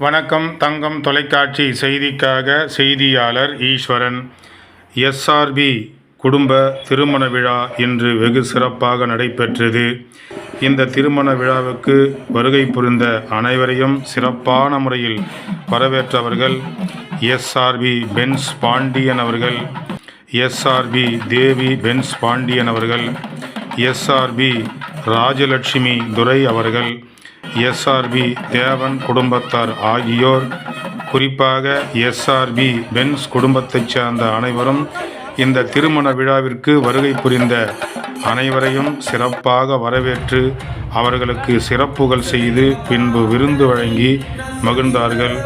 வணக்கம் தங்கம் தொலைக்காட்சி செய்திக்காக செய்தியாளர் ஈஸ்வரன். எஸ்ஆர்பி குடும்ப திருமண விழா இன்று வெகு சிறப்பாக நடைபெற்றது. இந்த திருமண விழாவுக்கு வருகை புரிந்த அனைவரையும் சிறப்பான முறையில் வரவேற்றவர்கள் எஸ்ஆர்பி பென்ஸ் பாண்டியன் அவர்கள் எஸ்ஆர்பி தேவி பென்ஸ் பாண்டியன் அவர்கள் எஸ்ஆர்பி ராஜலட்சுமி துரை அவர்கள் எஸ்ஆர்பி தேவன் குடும்பத்தார் ஆகியோர். குறிப்பாக எஸ்ஆர்பி பென்ஸ் குடும்பத்தைச் சேர்ந்த அனைவரும் இந்த திருமண விழாவிற்கு வருகை புரிந்த அனைவரையும் சிறப்பாக வரவேற்று அவர்களுக்கு சிறப்புகள் செய்து பின்பு விருந்து வழங்கி மகிழ்ந்தார்கள்.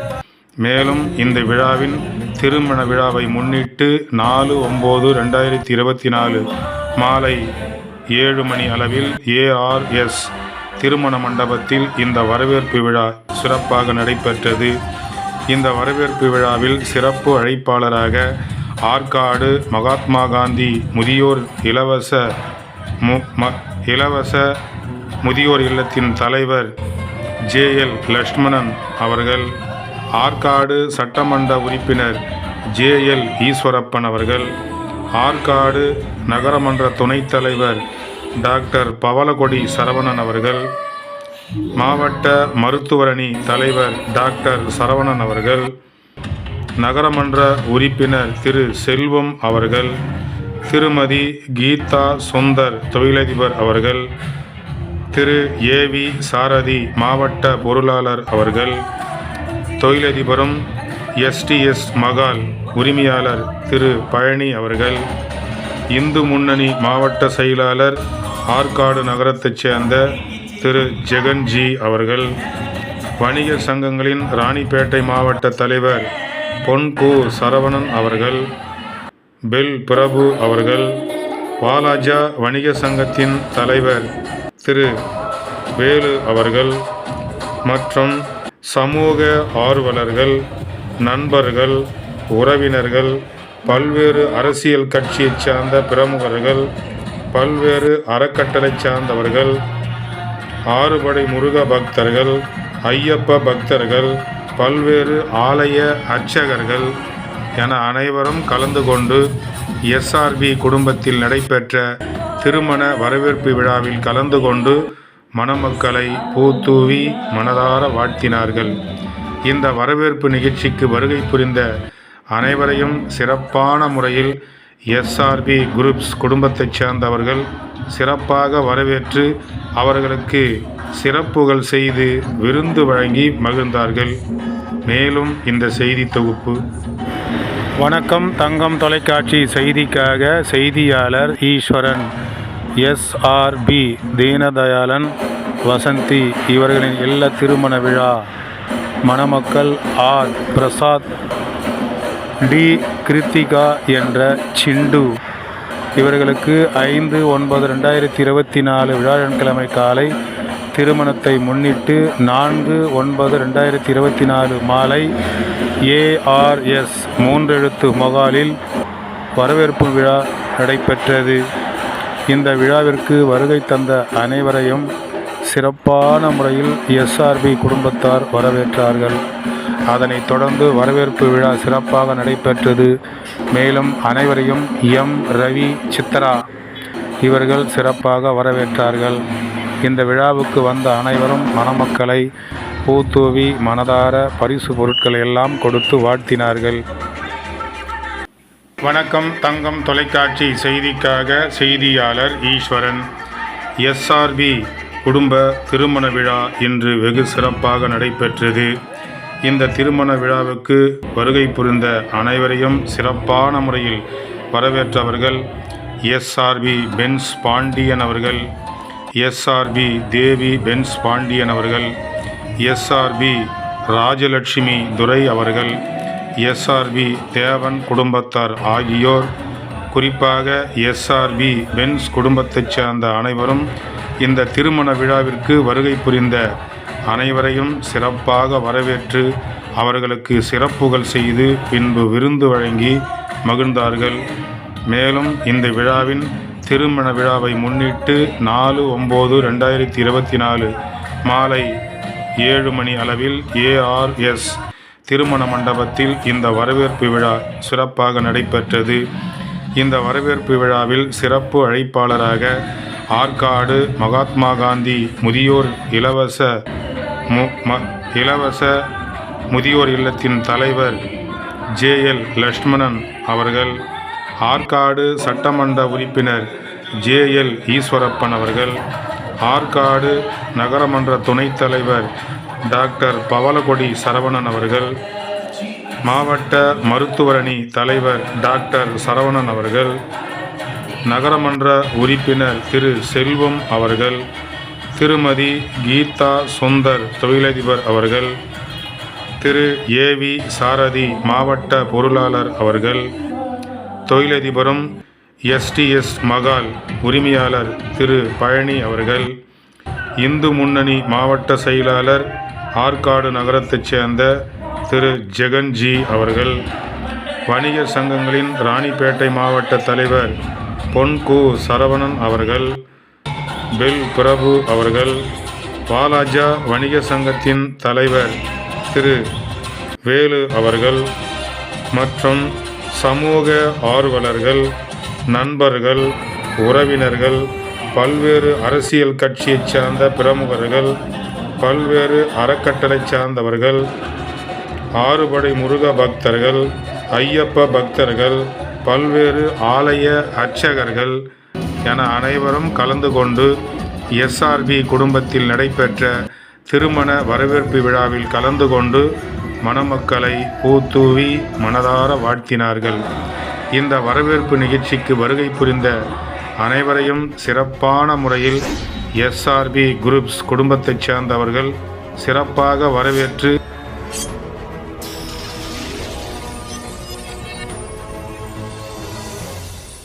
மேலும் இந்த விழாவின் திருமண விழாவை முன்னிட்டு நாலு ஒம்பது ரெண்டாயிரத்தி இருபத்தி நாலு மாலை ஏழு மணி அளவில் ஏஆர்எஸ் திருமண மண்டபத்தில் இந்த வரவேற்பு விழா சிறப்பாக நடைபெற்றது. இந்த வரவேற்பு விழாவில் சிறப்பு அழைப்பாளராக ஆற்காடு மகாத்மா காந்தி முதியோர் இலவச மு ம இலவச முதியோர் இல்லத்தின் தலைவர் ஜேஎல் லட்சுமணன் அவர்கள் ஆற்காடு சட்டமன்ற உறுப்பினர் ஜேஎல் ஈஸ்வரப்பன் அவர்கள் ஆற்காடு நகரமன்ற துணைத் தலைவர் டாக்டர் பவலகொடி சரவணன் அவர்கள் மாவட்ட மருத்துவரணி தலைவர் டாக்டர் சரவணன் அவர்கள் நகரமன்ற உறுப்பினர் திரு செல்வம் அவர்கள் திருமதி கீதா சுந்தர் தொழிலதிபர் அவர்கள் திரு ஏவி சாரதி மாவட்ட பொருளாளர் அவர்கள் தொழிலதிபரும் எஸ்டிஎஸ் மகால் உரிமையாளர் திரு பழனி அவர்கள் இந்து முன்னணி மாவட்ட செயலாளர் ஆற்காடு நகரத்தைச் சேர்ந்த திரு. ஜெகன்ஜி அவர்கள் வணிக சங்கங்களின் ராணிப்பேட்டை மாவட்ட தலைவர் பொன்கு சரவணன் அவர்கள் பெல் பிரபு அவர்கள் வாலாஜா வணிக சங்கத்தின் தலைவர் திரு. வேலு அவர்கள் மற்றும் சமூக ஆர்வலர்கள் நண்பர்கள் உறவினர்கள் பல்வேறு அரசியல் கட்சியைச் சார்ந்த பிரமுகர்கள் பல்வேறு அறக்கட்டளை சார்ந்தவர்கள் ஆறுபடை முருக பக்தர்கள் ஐயப்ப பக்தர்கள் பல்வேறு ஆலய அர்ச்சகர்கள் என அனைவரும் கலந்து கொண்டு எஸ்ஆர்பி குடும்பத்தில் நடைபெற்ற திருமண வரவேற்பு விழாவில் கலந்து கொண்டு மணமக்களை பூத்தூவி மனதார வாழ்த்தினார்கள். இந்த வரவேற்பு நிகழ்ச்சிக்கு வருகை புரிந்த அனைவரையும் சிறப்பான முறையில் எஸ்ஆர்பி குரூப்ஸ் குடும்பத்தைச் சேர்ந்தவர்கள் சிறப்பாக வரவேற்று அவர்களுக்கு சிறப்புகள் செய்து விருந்து வழங்கி மகிழ்ந்தார்கள். மேலும் இந்த செய்தி தொகுப்பு. வணக்கம் தங்கம் தொலைக்காட்சி செய்திக்காக செய்தியாளர் ஈஸ்வரன் எஸ்ஆர்பி தீனதயாளன் வசந்தி இவர்களின் இல்ல திருமண விழா. மணமக்கள் ஆர். பிரசாத் டி. கிருத்திகா என்ற சிண்டு. இவர்களுக்கு ஐந்து ஒன்பது ரெண்டாயிரத்தி இருபத்தி நாலு விழாக்கிழமை காலை திருமணத்தை முன்னிட்டு நான்கு ஒன்பது ரெண்டாயிரத்தி இருபத்தி நாலு மாலை ஏஆர்எஸ் மூன்றெழுத்து மொகாலில் வரவேற்பு விழா நடைபெற்றது. இந்த விழாவிற்கு வருகை தந்த அனைவரையும் சிறப்பான முறையில் எஸ்ஆர்பி குடும்பத்தார் வரவேற்றார்கள். அதனைத் தொடர்ந்து வரவேற்பு விழா சிறப்பாக நடைபெற்றது. மேலும் அனைவரையும் எம். ரவி சித்ரா இவர்கள் சிறப்பாக வரவேற்றார்கள். இந்த விழாவுக்கு வந்த அனைவரும் மணமக்களை பூத்தூவி மனதார பரிசு பொருட்களை எல்லாம் கொடுத்து வாழ்த்தினார்கள். வணக்கம். தங்கம் தொலைக்காட்சி செய்திக்காக செய்தியாளர் ஈஸ்வரன். எஸ்ஆர்பி குடும்ப திருமண விழா இன்று வெகு சிறப்பாக நடைபெற்றது. இந்த திருமண விழாவுக்கு வருகை புரிந்த அனைவரையும் சிறப்பான முறையில் வரவேற்றவர்கள் எஸ்ஆர்பி பென்ஸ் பாண்டியன் அவர்கள் எஸ்ஆர்பி தேவி பென்ஸ் பாண்டியன் அவர்கள் எஸ்ஆர்பி ராஜலட்சுமி துரை அவர்கள் எஸ்ஆர்பி தேவன் குடும்பத்தார் ஆகியோர் குறிப்பாக எஸ்ஆர்பி பென்ஸ் குடும்பத்தைச் சேர்ந்த அனைவரும் இந்த திருமண விழாவிற்கு வருகை புரிந்த அனைவரையும் சிறப்பாக வரவேற்று அவர்களுக்கு சிறப்புகள் செய்து பின்பு விருந்து வழங்கி மகிழ்ந்தார்கள். மேலும் இந்த விழாவின் திருமண விழாவை முன்னிட்டு நாலு ஒம்பது ரெண்டாயிரத்தி இருபத்தி நாலு மாலை ஏழு மணி அளவில் ஏஆர்எஸ் திருமண மண்டபத்தில் இந்த வரவேற்பு விழா சிறப்பாக நடைபெற்றது. இந்த வரவேற்பு விழாவில் சிறப்பு அழைப்பாளராக ஆற்காடு மகாத்மா காந்தி முதியோர் இலவச இலவச முதியோர் இல்லத்தின் தலைவர் ஜேஎல் லட்சுமணன் அவர்கள் ஆற்காடு சட்டமன்ற உறுப்பினர் ஜேஎல் ஈஸ்வரப்பன் அவர்கள் ஆற்காடு நகரமன்ற துணைத் தலைவர் டாக்டர் பவலகொடி சரவணன் அவர்கள் மாவட்ட மருத்துவரணி தலைவர் டாக்டர் சரவணன் அவர்கள் நகரமன்ற உறுப்பினர் திரு செல்வம் அவர்கள் திருமதி கீதா சுந்தர் தொழிலதிபர் அவர்கள் திரு. ஏவி சாரதி மாவட்ட பொருளாளர் அவர்கள் தொழிலதிபரும் எஸ்டிஎஸ் மகால் உரிமையாளர் திரு. பழனி அவர்கள் இந்து முன்னணி மாவட்ட செயலாளர் ஆற்காடு நகரத்தைச் சேர்ந்த திரு. ஜெகன்ஜி அவர்கள் வணிக சங்கங்களின் ராணிப்பேட்டை மாவட்ட தலைவர் பொன் கு. சரவணன் அவர்கள் பெல் பிரபு அவர்கள் பாலாஜா வணிக சங்கத்தின் தலைவர் திரு. வேலு அவர்கள் மற்றும் சமூக ஆர்வலர்கள் நண்பர்கள் உறவினர்கள் பல்வேறு அரசியல் கட்சியைச் சார்ந்த பிரமுகர்கள் பல்வேறு அறக்கட்டளை சார்ந்தவர்கள் ஆறுபடை முருக பக்தர்கள் ஐயப்ப பக்தர்கள் பல்வேறு ஆலய அர்ச்சகர்கள் என அனைவரும் கலந்து கொண்டு எஸ்ஆர்பி குடும்பத்தில் நடைபெற்ற திருமண வரவேற்பு விழாவில் கலந்து கொண்டு மணமக்களை பூத்தூவி மனதார வாழ்த்தினார்கள். இந்த வரவேற்பு நிகழ்ச்சிக்கு வருகை புரிந்த அனைவரையும் சிறப்பான முறையில் எஸ்ஆர்பி குரூப்ஸ் குடும்பத்தைச் சேர்ந்தவர்கள் சிறப்பாக வரவேற்று